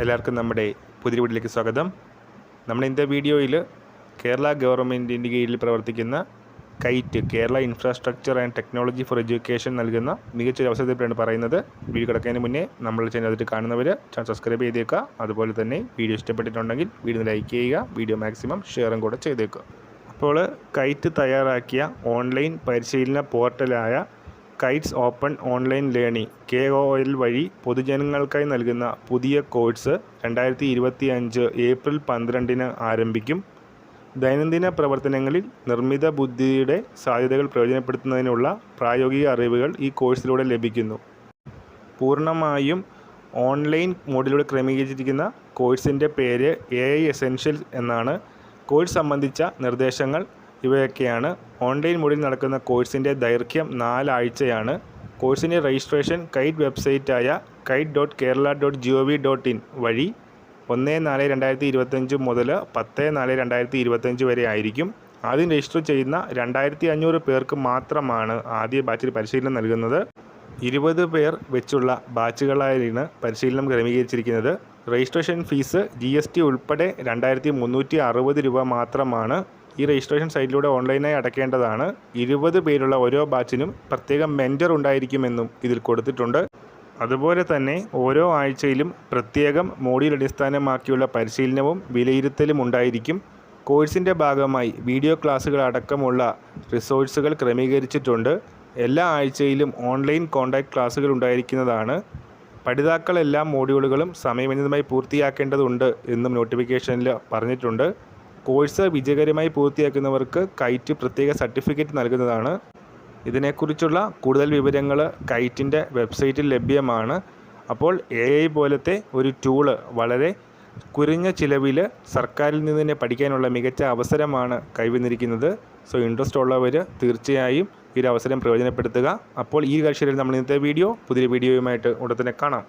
എല്ലാവർക്കും നമ്മുടെ പുതിയ വീട്ടിലേക്ക് സ്വാഗതം. നമ്മൾ ഇന്നത്തെ വീഡിയോയിൽ കേരള ഗവൺമെന്റിന്റെ കീഴിൽ പ്രവർത്തിക്കുന്ന KITE Kerala infrastructure and technology for education നൽകുന്ന മികച്ചൊരു അവസരത്തെപ്പറ്റിയാണ് പറയുന്നത്. വീഡിയോ കിടക്കുന്നതിന് മുന്നേ നമ്മൾ ചാനൽ അതിട്ട് കാണുന്നവർ ചാനൽ സബ്സ്ക്രൈബ് ചെയ്തേക്കുക. അതുപോലെ തന്നെ വീഡിയോ ഇഷ്ടപ്പെട്ടിട്ടുണ്ടെങ്കിൽ വീഡിയോ ലൈക്ക് ചെയ്യുക വീഡിയോ മാക്സിമം ഷെയറും കൂടെ ചെയ്തേക്കുക. അപ്പോൾ കൈറ്റ് തയ്യാറാക്കിയ ഓൺലൈൻ പരിശീലന പോർട്ടലായ KITE's open online learning K O L വഴി പൊതുജനങ്ങൾക്കായി നൽകുന്ന പുതിയ കോഴ്സ് രണ്ടായിരത്തി ഇരുപത്തി അഞ്ച് ഏപ്രിൽ പന്ത്രണ്ടിന് ആരംഭിക്കും. ദൈനംദിന പ്രവർത്തനങ്ങളിൽ നിർമ്മിത ബുദ്ധിയുടെ സാധ്യതകൾ പ്രയോജനപ്പെടുത്തുന്നതിനുള്ള പ്രായോഗിക അറിവുകൾ ഈ കോഴ്സിലൂടെ ലഭിക്കുന്നു. പൂർണമായും ഓൺലൈൻ മോഡിലൂടെ ക്രമീകരിച്ചിരിക്കുന്ന കോഴ്സിന്റെ പേര് എ ഐ എസെൻഷ്യൽസ് എന്നാണ്. കോഴ്സ് സംബന്ധിച്ച നിർദ്ദേശങ്ങൾ ഇവയൊക്കെയാണ് ഓൺലൈൻ മോഡിൽ നടക്കുന്ന കോഴ്സിന്റെ ദൈർഘ്യം നാലാഴ്ചയാണ്. കോഴ്സിന്റെ രജിസ്ട്രേഷൻ KITE വെബ്സൈറ്റായ KITE dot Kerala dot G O V dot in വഴി ഒന്ന് നാല് രണ്ടായിരത്തി ഇരുപത്തഞ്ച് മുതൽ പത്ത് നാല് രണ്ടായിരത്തി ഇരുപത്തഞ്ച് വരെ ആയിരിക്കും. ആദ്യം രജിസ്റ്റർ ചെയ്യുന്ന രണ്ടായിരത്തി അഞ്ഞൂറ് പേർക്ക് മാത്രമാണ് ആദ്യ ബാച്ചിൽ പരിശീലനം നൽകുന്നത്. ഇരുപത് പേർ വെച്ചുള്ള ബാച്ചുകളായാണ് പരിശീലനം ക്രമീകരിച്ചിരിക്കുന്നത്. Registration fees G S T ഉൾപ്പെടെ രണ്ടായിരത്തി മുന്നൂറ്റി അറുപത് രൂപ മാത്രമാണ്. ഈ രജിസ്ട്രേഷൻ സൈറ്റിലൂടെ ഓൺലൈനായി അടയ്ക്കേണ്ടതാണ്. ഇരുപത് പേരുള്ള ഓരോ ബാച്ചിനും പ്രത്യേകം മെന്റർ ഉണ്ടായിരിക്കുമെന്നും ഇതിൽ കൊടുത്തിട്ടുണ്ട്. അതുപോലെ തന്നെ ഓരോ ആഴ്ചയിലും പ്രത്യേകം മോഡ്യൂൾ അടിസ്ഥാനമാക്കിയുള്ള പരിശീലനവും വിലയിരുത്തലും ഉണ്ടായിരിക്കും. കോഴ്സിന്റെ ഭാഗമായി വീഡിയോ ക്ലാസ്സുകൾ അടക്കമുള്ള റിസോഴ്സുകൾ ക്രമീകരിച്ചിട്ടുണ്ട്. എല്ലാ ആഴ്ചയിലും ഓൺലൈൻ കോൺടാക്ട് ക്ലാസ്സുകൾ ഉണ്ടായിരിക്കുന്നതാണ്. പഠിതാക്കൾ എല്ലാ മോഡ്യൂളുകളും സമയബന്ധിതമായി പൂർത്തിയാക്കേണ്ടതുണ്ട് എന്നും നോട്ടിഫിക്കേഷനിൽ പറഞ്ഞിട്ടുണ്ട്. കോഴ്സ് വിജയകരമായി പൂർത്തിയാക്കുന്നവർക്ക് കൈറ്റ് പ്രത്യേക സർട്ടിഫിക്കറ്റ് നൽകുന്നതാണ്. ഇതിനെക്കുറിച്ചുള്ള കൂടുതൽ വിവരങ്ങൾ കൈറ്റിന്റെ വെബ്സൈറ്റിൽ ലഭ്യമാണ്. അപ്പോൾ എ ഐ പോലത്തെ ഒരു ടൂൾ വളരെ കുറഞ്ഞ ചിലവിൽ സർക്കാരിൽ നിന്ന് തന്നെ പഠിക്കാനുള്ള മികച്ച അവസരമാണ് കൈവന്നിരിക്കുന്നത്. സോ ഇൻട്രസ്റ്റ് ഉള്ളവർ തീർച്ചയായും ഈ ഒരു അവസരം പ്രയോജനപ്പെടുത്തുക. അപ്പോൾ ഈ കാഴ്ചയിൽ നമ്മൾ ഇന്നത്തെ വീഡിയോ പുതിയ വീഡിയോയുമായിട്ട് ഉടൻ തന്നെ കാണാം.